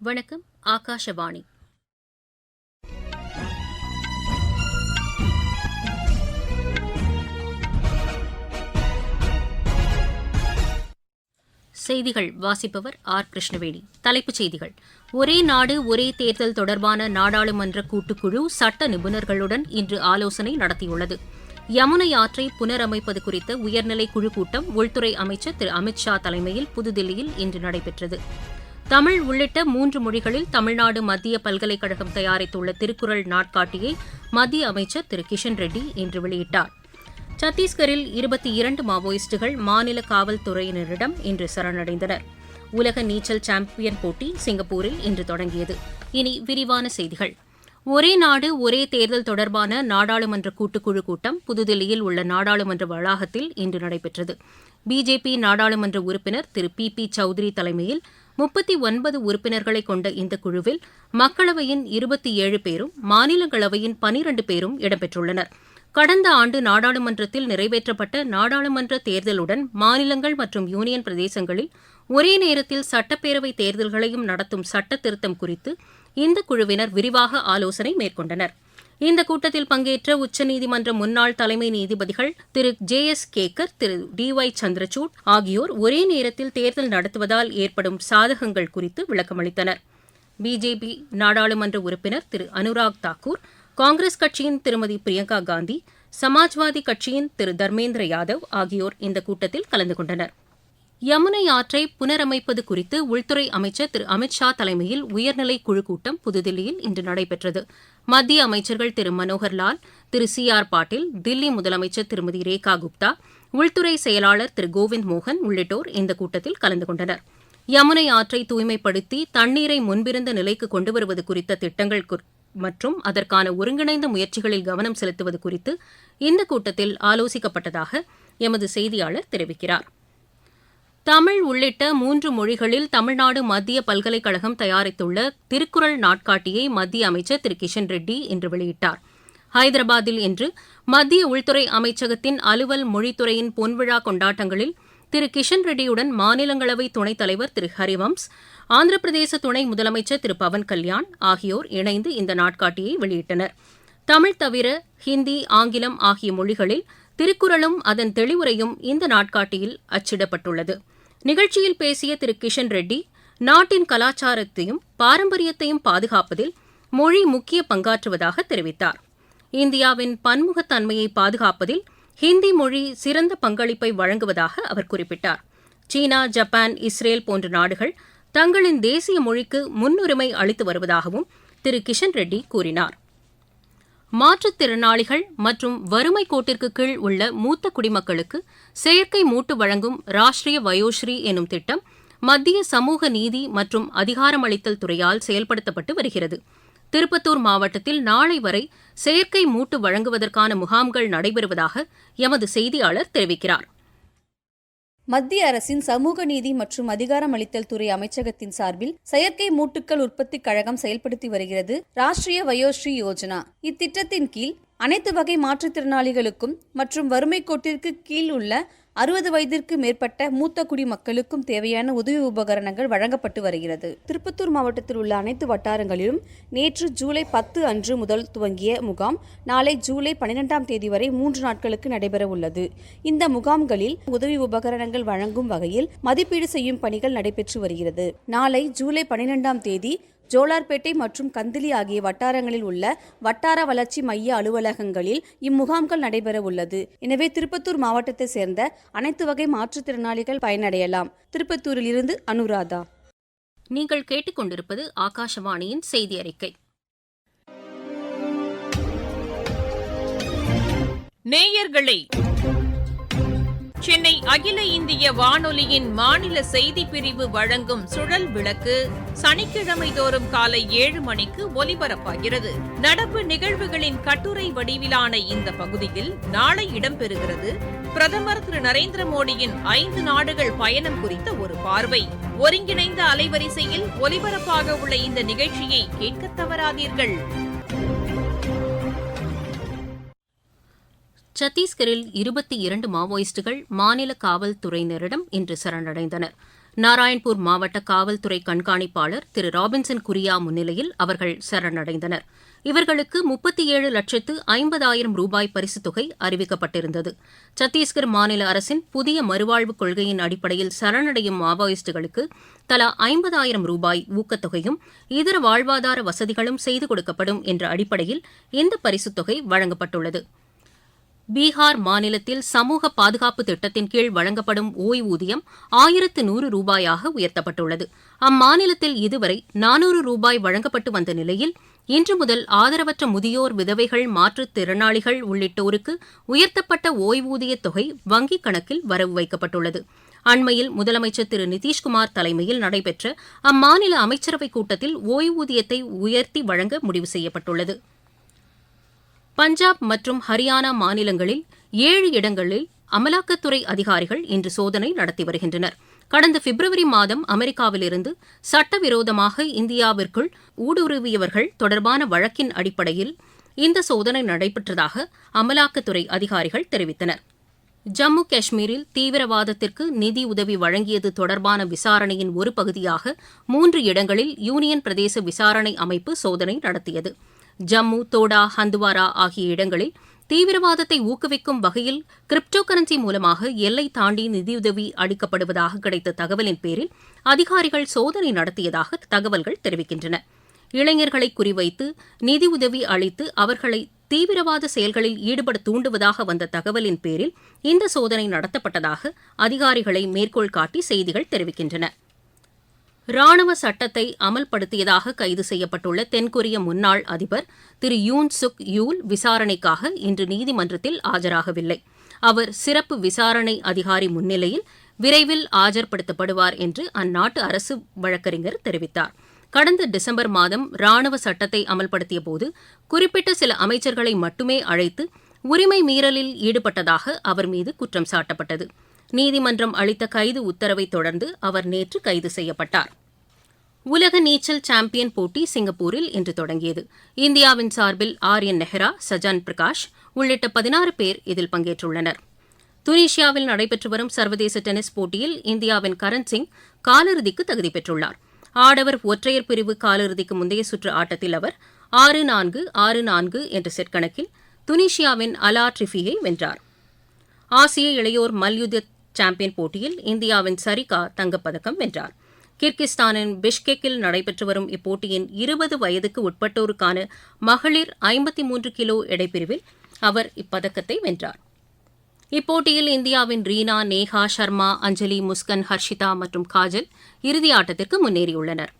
வணக்கம் ஆகாஷவாணி. செய்திகள் வாசிப்பவர் ஆர். கிருஷ்ணவேணி. தலைப்புச் செய்திகள். ஒரே நாடு ஒரே தேர்தல் தொடர்பான நாடாளுமன்ற கூட்டுக்குழு சட்ட நிபுணர்களுடன் இன்று ஆலோசனை நடத்தியுள்ளது. யமுனை ஆற்றை புனரமைப்பது குறித்த உயர்நிலை குழு கூட்டம் உள்துறை அமைச்சர் திரு. அமித் ஷா தலைமையில் புதுதில்லியில் இன்று நடைபெற்றது. தமிழ் உள்ளிட்ட மூன்று மொழிகளில் தமிழ்நாடு மத்திய பல்கலைக்கழகம் தயாரித்துள்ள திருக்குறள் நாட்காட்டியை மத்திய அமைச்சர் திரு. கிஷன் ரெட்டி இன்று வெளியிட்டார். சத்தீஸ்கரில் இருபத்தி இரண்டு மாவோயிஸ்டுகள் மாநில காவல்துறையினரிடம் இன்று சரணடைந்தனர். உலக நீச்சல் சாம்பியன் போட்டி சிங்கப்பூரில் இன்று தொடங்கியது. இனி விரிவான செய்திகள். ஒரே நாடு ஒரே தேர்தல் தொடர்பான நாடாளுமன்ற கூட்டுக்குழு கூட்டம் புதுதில்லியில் உள்ள நாடாளுமன்ற வளாகத்தில் இன்று நடைபெற்றது. பிஜேபி நாடாளுமன்ற உறுப்பினர் திரு பி. பி. சௌத்ரி தலைமையில் முப்பத்தி ஒன்பது உறுப்பினர்களை கொண்ட இந்த குழுவில் மக்களவையின் இருபத்தி ஏழு பேரும் மாநிலங்களவையின் பனிரண்டு பேரும் இடம்பெற்றுள்ளனர். கடந்த ஆண்டு நாடாளுமன்றத்தில் நிறைவேற்றப்பட்ட நாடாளுமன்ற தேர்தலுடன் மாநிலங்கள் மற்றும் யூனியன் பிரதேசங்களில் ஒரே நேரத்தில் சட்டப்பேரவை தேர்தல்களையும் நடத்தும் சட்ட திருத்தம் குறித்து இந்த குழுவினர் விரிவாக ஆலோசனை மேற்கொண்டனர். இந்த கூட்டத்தில் பங்கேற்ற உச்சநீதிமன்ற முன்னாள் தலைமை நீதிபதிகள் Thiru. J. S. Khehar Thiru. D. Y. Chandrachud ஆகியோர் ஒரே நேரத்தில் தேர்தல் நடத்துவதால் ஏற்படும் சாதகங்கள் குறித்து விளக்கமளித்தனர். பிஜேபி நாடாளுமன்ற உறுப்பினர் திரு. அனுராக் தாக்கூர் காங்கிரஸ் கட்சியின் திருமதி பிரியங்கா காந்தி சமாஜ்வாதி கட்சியின் திரு. தர்மேந்திர யாதவ் ஆகியோர் இந்த கூட்டத்தில் கலந்து கொண்டனர். யமுனை ஆற்றை புனரமைப்பது குறித்து உள்துறை அமைச்சர் திரு அமித்ஷா தலைமையில் உயர்நிலை குழு கூட்டம் புதுதில்லியில் இன்று நடைபெற்றது. மத்திய அமைச்சர்கள் திரு மனோகர் லால் திரு சி ஆர் பாட்டீல் தில்லி முதலமைச்சர் திருமதி ரேகா குப்தா உள்துறை செயலாளர் திரு கோவிந்த் மோகன் உள்ளிட்டோர் இந்த கூட்டத்தில் கலந்து கொண்டனர். யமுனை ஆற்றை தூய்மைப்படுத்தி தண்ணீரை முன்பிருந்த நிலைக்கு கொண்டு வருவது குறித்த திட்டங்கள் மற்றும் அதற்கான ஒருங்கிணைந்த முயற்சிகளில் கவனம் செலுத்துவது குறித்து இந்த கூட்டத்தில் ஆலோசிக்கப்பட்டதாக எமது செய்தியாளர் தெரிவிக்கிறார். தமிழ் உள்ளிட்ட மூன்று மொழிகளில் தமிழ்நாடு மத்திய பல்கலைக்கழகம் தயாரித்துள்ள திருக்குறள் நாட்காட்டியை மத்திய அமைச்சர் திரு கிஷன் ரெட்டி இன்று வெளியிட்டார். ஹைதராபாத்தில் இன்று மத்திய உள்துறை அமைச்சகத்தின் அலுவல் மொழித்துறையின் பொன்விழா கொண்டாட்டங்களில் திரு கிஷன் ரெட்டியுடன் மாநிலங்களவை துணைத் தலைவர் திரு ஹரிவம்ஸ் ஆந்திர பிரதேச துணை முதலமைச்சர் திரு பவன் கல்யாண் ஆகியோர் இணைந்து இந்த நாட்காட்டியை வெளியிட்டனர். தமிழ் தவிர ஹிந்தி ஆங்கிலம் ஆகிய மொழிகளில் திருக்குறளும் அதன் தெளிவுரையும் இந்த நாட்காட்டியில் அச்சிடப்பட்டுள்ளது. நிகழ்ச்சியில் பேசிய திரு. கிஷன் ரெட்டி நாட்டின் கலாச்சாரத்தையும் பாரம்பரியத்தையும் பாதுகாப்பதில் மொழி முக்கிய பங்காற்றுவதாக தெரிவித்தார். இந்தியாவின் பன்முகத்தன்மையை பாதுகாப்பதில் ஹிந்தி மொழி சிறந்த பங்களிப்பை வழங்குவதாக அவர் குறிப்பிட்டார். சீனா ஜப்பான் இஸ்ரேல் போன்ற நாடுகள் தங்களின் தேசிய மொழிக்கு முன்னுரிமை அளித்து வருவதாகவும் திரு. கிஷன் ரெட்டி கூறினார். மாற்றுத்திறனாளிகள் மற்றும் வறுமை கோட்டிற்கு கீழ் உள்ள மூத்த குடிமக்களுக்கு செயற்கை மூட்டு வழங்கும் ராஷ்டிரிய வயோஸ்ரீ எனும் திட்டம் மத்திய சமூக நீதி மற்றும் அதிகாரமளித்தல் துறையால் செயல்படுத்தப்பட்டு வருகிறது. திருப்பத்தூர் மாவட்டத்தில் நாளை வரை செயற்கை மூட்டு வழங்குவதற்கான முகாம்கள் நடைபெறுவதாக எமது செய்தியாளர் தெரிவிக்கிறார். மத்திய அரசின் சமூக நீதி மற்றும் அதிகாரமளித்தல் துறை அமைச்சகத்தின் சார்பில் செயற்கை மூட்டுக்கள் உற்பத்தி கழகம் செயல்படுத்தி வருகிறது ராஷ்டிரிய வயோஸ்ரீ யோஜனா. இத்திட்டத்தின் கீழ் அனைத்து வகை மாற்றுத்திறனாளிகளுக்கும் மற்றும் வறுமை கோட்டிற்கு கீழ் உள்ள அறுபது வயதிற்கு மேற்பட்ட மூத்த குடிமக்களுக்கும் தேவையான உதவி உபகரணங்கள் வழங்கப்பட்டு வருகிறது. திருப்பத்தூர் மாவட்டத்தில் உள்ள அனைத்து வட்டாரங்களிலும் நேற்று ஜூலை பத்து அன்று முதல் துவங்கிய முகாம் நாளை ஜூலை பன்னிரெண்டாம் தேதி வரை மூன்று நாட்களுக்கு நடைபெற உள்ளது. இந்த முகாம்களில் உதவி உபகரணங்கள் வழங்கும் வகையில் மதிப்பீடு செய்யும் பணிகள் நடைபெற்று வருகிறது. நாளை ஜூலை பன்னிரெண்டாம் தேதி ஜோலார்பேட்டை மற்றும் கந்திலி ஆகிய வட்டாரங்களில் உள்ள வட்டார வளர்ச்சி மைய அலுவலகங்களில் இம்முகாம்கள் நடைபெற உள்ளது எனவே திருப்பத்தூர் மாவட்டத்தை சேர்ந்த அனைத்து வகை மாற்றுத்திறனாளிகள் பயனடையலாம். திருப்பத்தூரில் இருந்து அனுராதா. நீங்கள் கேட்டுக்கொண்டிருப்பது ஆகாஷவாணியின் செய்தி அறிக்கை நேயர்களே சென்னை அகில இந்திய வானொலியின் மாநில செய்தி பிரிவு வழங்கும் சுழல் விளக்கு சனிக்கிழமை தோறும் காலை ஏழு மணிக்கு ஒலிபரப்பாகிறது. நடப்பு நிகழ்வுகளின் கட்டுரை வடிவிலான இந்த பகுதியில் நாளை இடம்பெறுகிறது. பிரதமர் திரு நரேந்திர மோடியின் ஐந்து நாடுகள் பயணம் குறித்த ஒரு பார்வை. ஒருங்கிணைந்த அலைவரிசையில் ஒலிபரப்பாக உள்ள இந்த நிகழ்ச்சியை கேட்க தவறாதீர்கள். சத்தீஸ்கரில் இருபத்தி இரண்டு மாவோயிஸ்டுகள் மாநில காவல்துறையினரிடம் இன்று சரணடைந்தனர். நாராயண்பூர் மாவட்ட காவல்துறை கண்காணிப்பாளர் திரு. ராபின்சன் குரியா முன்னிலையில் அவர்கள் சரணடைந்தனர். இவர்களுக்கு முப்பத்தி ஏழு லட்சத்து ஐம்பதாயிரம் ரூபாய் பரிசுத் தொகை அறிவிக்கப்பட்டிருந்தது. சத்தீஸ்கர் மாநில அரசின் புதிய மறுவாழ்வு கொள்கையின் அடிப்படையில் சரணடையும் மாவோயிஸ்டுகளுக்கு தலா ஐம்பதாயிரம் ரூபாய் ஊக்கத்தொகையும் இதர வாழ்வாதார வசதிகளும் செய்து கொடுக்கப்படும் என்ற அடிப்படையில் இந்த பரிசுத் தொகை வழங்கப்பட்டுள்ளது. பீகார் மாநிலத்தில் சமூக பாதுகாப்பு திட்டத்தின் கீழ் வழங்கப்படும் ஓய்வூதியம் ஆயிரத்து நூறு ரூபாயாக உயர்த்தப்பட்டுள்ளது. அம்மாநிலத்தில் இதுவரை நானூறு ரூபாய் வழங்கப்பட்டு வந்த நிலையில் இன்று முதல் ஆதரவற்ற முதியோர் விதவைகள் மாற்றுத்திறனாளிகள் உள்ளிட்டோருக்கு உயர்த்தப்பட்ட ஓய்வூதியத் தொகை வங்கிக் கணக்கில் வரவு வைக்கப்பட்டுள்ளது. அண்மையில் முதலமைச்சர் திரு நிதிஷ்குமார் தலைமையில் நடைபெற்ற அம்மாநில அமைச்சரவைக் கூட்டத்தில் ஓய்வூதியத்தை உயர்த்தி வழங்க முடிவு செய்யப்பட்டுள்ளது. பஞ்சாப் மற்றும் ஹரியானா மாநிலங்களில் ஏழு இடங்களில் அமலாக்கத்துறை அதிகாரிகள் இன்று சோதனை நடத்தி வருகின்றனர். கடந்த பிப்ரவரி மாதம் அமெரிக்காவிலிருந்து சட்டவிரோதமாக இந்தியாவிற்குள் ஊடுருவியவர்கள் தொடர்பான வழக்கின் அடிப்படையில் இந்த சோதனை நடைபெற்றதாக அமலாக்கத்துறை அதிகாரிகள் தெரிவித்தனர். ஜம்மு காஷ்மீரில் தீவிரவாதத்திற்கு நிதி உதவி வழங்கியது தொடர்பான விசாரணையின் ஒரு பகுதியாக மூன்று இடங்களில் யூனியன் பிரதேச விசாரணை அமைப்பு சோதனை நடத்தியது. ஜம்மு தோடா ஹந்துவாரா ஆகிய இடங்களில் தீவிரவாதத்தை ஊக்குவிக்கும் வகையில் கிரிப்டோ கரன்சி மூலமாக எல்லை தாண்டி நிதியுதவி அளிக்கப்படுவதாக கிடைத்த தகவலின் பேரில் அதிகாரிகள் சோதனை நடத்தியதாக தகவல்கள் தெரிவிக்கின்றன. இளைஞர்களை குறிவைத்து நிதியுதவி அளித்து அவர்களை தீவிரவாத செயல்களில் ஈடுபட தூண்டுவதாக வந்த தகவலின் பேரில் இந்த சோதனை நடத்தப்பட்டதாக அதிகாரிகளை மேற்கோள் காட்டி செய்திகள் தெரிவிக்கின்றன. ராணுவ சட்டத்தை அமல்படுத்தியதாக கைது செய்யப்பட்டுள்ள தென்கொரிய முன்னாள் அதிபர் திரு யூன் சுக் யூல் விசாரணைக்காக இன்று நீதிமன்றத்தில் ஆஜராகவில்லை. அவர் சிறப்பு விசாரணை அதிகாரி முன்னிலையில் விரைவில் ஆஜர்படுத்தப்படுவார் என்று அந்நாட்டு அரசு வழக்கறிஞர் தெரிவித்தார். கடந்த டிசம்பர் மாதம் ராணுவ சட்டத்தை அமல்படுத்தியபோது குறிப்பிட்ட சில அமைச்சர்களை மட்டுமே அழைத்து உரிமை மீறலில் ஈடுபட்டதாக அவர் மீது குற்றம் சாட்டப்பட்டது. நீதிமன்றம் அளித்த கைது உத்தரவை தொடர்ந்து அவர் நேற்று கைது செய்யப்பட்டார். உலக நீச்சல் சாம்பியன் போட்டி சிங்கப்பூரில் இன்று தொடங்கியது. இந்தியாவின் சார்பில் ஆர்யன் நெஹ்ரா சஜான் பிரகாஷ் உள்ளிட்ட பதினாறு பேர் இதில் பங்கேற்றுள்ளனர். துனிஷியாவில் நடைபெற்று வரும் சர்வதேச டென்னிஸ் போட்டியில் இந்தியாவின் கரண் சிங் காலிறுதிக்கு தகுதி பெற்றுள்ளார். ஆடவர் ஒற்றையர் பிரிவு காலிறுதிக்கு முந்தைய சுற்று ஆட்டத்தில் அவர் ஆறு நான்கு ஆறு நான்கு என்ற செட் கணக்கில் துனிஷியாவின் அலா ட்ரிஃபியை வென்றார். ஆசிய இளையோர் மல்யுத்த சாம்பியன் போட்டியில் இந்தியாவின் சரிகா தங்கப்பதக்கம் வென்றார். கிர்கிஸ்தானின் பிஷ்கெக்கில் நடைபெற்று வரும் இப்போட்டியின் இருபது வயதுக்கு உட்பட்டோருக்கான மகளிர் ஐம்பத்தி மூன்று கிலோ எடைப்பிரிவில் அவர் இப்பதக்கத்தை வென்றார். இப்போட்டியில் இந்தியாவின் ரீனா நேஹா சர்மா அஞ்சலி முஸ்கன் ஹர்ஷிதா மற்றும் காஜல் இறுதி ஆட்டத்திற்கு முன்னேறியுள்ளனர்.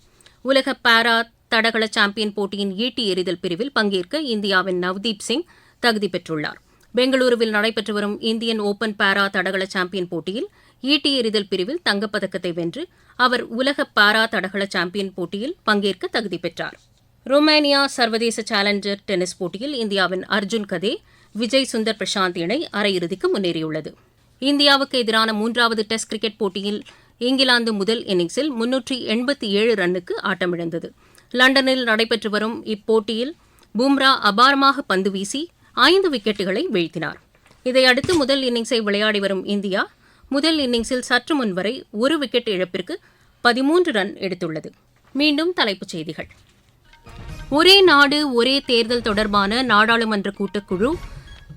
உலக பாரா தடகள சாம்பியன் போட்டியின் ஈட்டி எறிதல் பிரிவில் பங்கேற்க இந்தியாவின் நவ்தீப் சிங் தகுதி பெற்றுள்ளார். பெங்களூருவில் நடைபெற்று வரும் இந்தியன் ஓபன் பாரா தடகள சாம்பியன் போட்டியில் ஈட்டி எறிதல் பிரிவில் தங்கப்பதக்கத்தை வென்று அவர் உலக பாரா தடகள சாம்பியன் போட்டியில் பங்கேற்க தகுதி பெற்றார். ருமேனியா சர்வதேச சேலஞ்சர் டென்னிஸ் போட்டியில் இந்தியாவின் அர்ஜுன் கதே விஜய் சுந்தர் பிரசாந்த் இணை அரையிறுதிக்கு முன்னேறியுள்ளது. இந்தியாவுக்கு எதிரான மூன்றாவது டெஸ்ட் கிரிக்கெட் போட்டியில் இங்கிலாந்து முதல் இன்னிங்ஸில் முன்னூற்றி எண்பத்தி ஏழு ரன்னுக்கு ஆட்டமிழந்தது. லண்டனில் நடைபெற்று வரும் இப்போட்டியில் பும்ரா அபாரமாக பந்து வீசி ஐந்து விக்கெட்டுகளை வீழ்த்தினார். இதையடுத்து முதல் இன்னிங்ஸை விளையாடி வரும் இந்தியா முதல் இன்னிங்ஸில் சற்று முன் வரை ஒரு விக்கெட் இழப்பிற்கு பதிமூன்று ரன் எடுத்துள்ளது. மீண்டும் தலைப்புச் செய்திகள். ஒரே நாடு ஒரே தேர்தல் தொடர்பான நாடாளுமன்ற கூட்டுக்குழு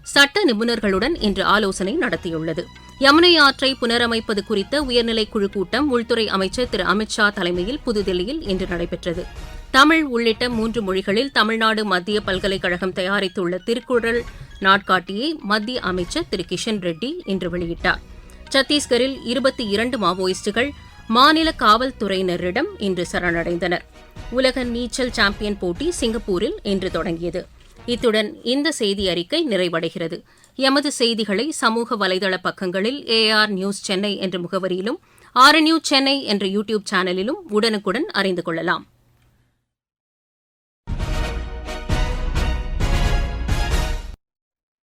சட்ட நிபுணர்களுடன் இன்று ஆலோசனை நடத்தியுள்ளது. யமுனை ஆற்றை புனரமைப்பது குறித்த உயர்நிலைக் குழு கூட்டம் உள்துறை அமைச்சர் திரு அமித்ஷா தலைமையில் புதுதில்லியில் இன்று நடைபெற்றது. தமிழ் உள்ளிட்ட மூன்று மொழிகளில் தமிழ்நாடு மத்திய பல்கலைக்கழகம் தயாரித்துள்ள திருக்குறள் நாட்காட்டியை மத்திய அமைச்சர் திரு. கிஷன் ரெட்டி இன்று வெளியிட்டார். சத்தீஸ்கரில் இருபத்தி இரண்டு மாவோயிஸ்டுகள் மாநில காவல்துறையினரிடம் இன்று சரணடைந்தனர். உலக நீச்சல் சாம்பியன் போட்டி சிங்கப்பூரில் இன்று தொடங்கியது. இத்துடன் இந்த செய்தி அறிக்கை நிறைவடைகிறது. எமது செய்திகளை சமூக வலைதள பக்கங்களில் ஏஆர் நியூஸ் சென்னை என்ற முகவரியிலும் ஆர் நியூஸ் சென்னை என்ற யூடியூப் சேனலிலும் உடனுக்குடன் அறிந்து கொள்ளலாம்.